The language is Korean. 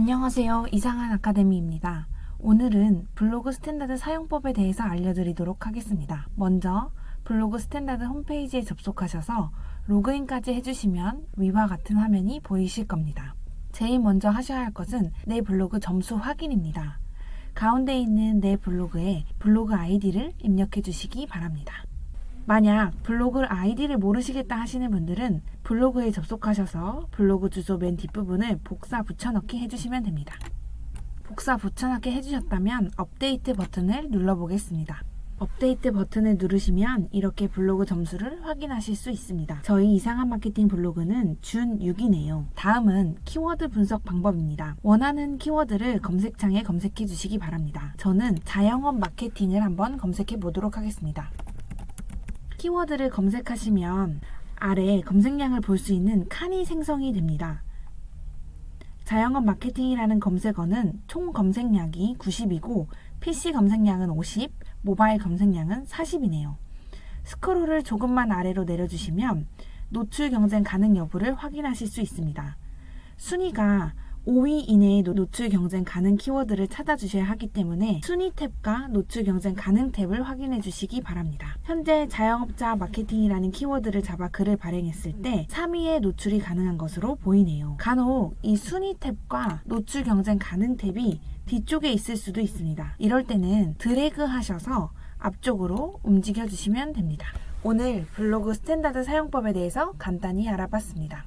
안녕하세요. 이상한 아카데미입니다. 오늘은 블로그 스탠다드 사용법에 대해서 알려드리도록 하겠습니다. 먼저 블로그 스탠다드 홈페이지에 접속하셔서 로그인까지 해주시면 위와 같은 화면이 보이실 겁니다. 제일 먼저 하셔야 할 것은 내 블로그 점수 확인입니다. 가운데 있는 내 블로그에 블로그 아이디를 입력해 주시기 바랍니다. 만약 블로그 아이디를 모르시겠다 하시는 분들은 블로그에 접속하셔서 블로그 주소 맨 뒷부분을 복사 붙여넣기 해주시면 됩니다. 복사 붙여넣기 해주셨다면 업데이트 버튼을 눌러보겠습니다. 업데이트 버튼을 누르시면 이렇게 블로그 점수를 확인하실 수 있습니다. 저희 이상한 마케팅 블로그는 준 6이네요. 다음은 키워드 분석 방법입니다. 원하는 키워드를 검색창에 검색해 주시기 바랍니다. 저는 자영업 마케팅을 한번 검색해 보도록 하겠습니다. 키워드를 검색하시면 아래 검색량을 볼 수 있는 칸이 생성이 됩니다. 자영업 마케팅이라는 검색어는 총 검색량이 90이고 PC 검색량은 50, 모바일 검색량은 40이네요. 스크롤을 조금만 아래로 내려주시면 노출 경쟁 가능 여부를 확인하실 수 있습니다. 순위가 5위 이내의 노- 노출 경쟁 가능 키워드를 찾아주셔야 하기 때문에 순위 탭과 노출 경쟁 가능 탭을 확인해 주시기 바랍니다. 현재 자영업자 마케팅이라는 키워드를 잡아 글을 발행했을 때 3위에 노출이 가능한 것으로 보이네요. 간혹 이 순위 탭과 노출 경쟁 가능 탭이 뒤쪽에 있을 수도 있습니다. 이럴 때는 드래그 하셔서 앞쪽으로 움직여 주시면 됩니다. 오늘 블로그 스탠다드 사용법에 대해서 간단히 알아봤습니다.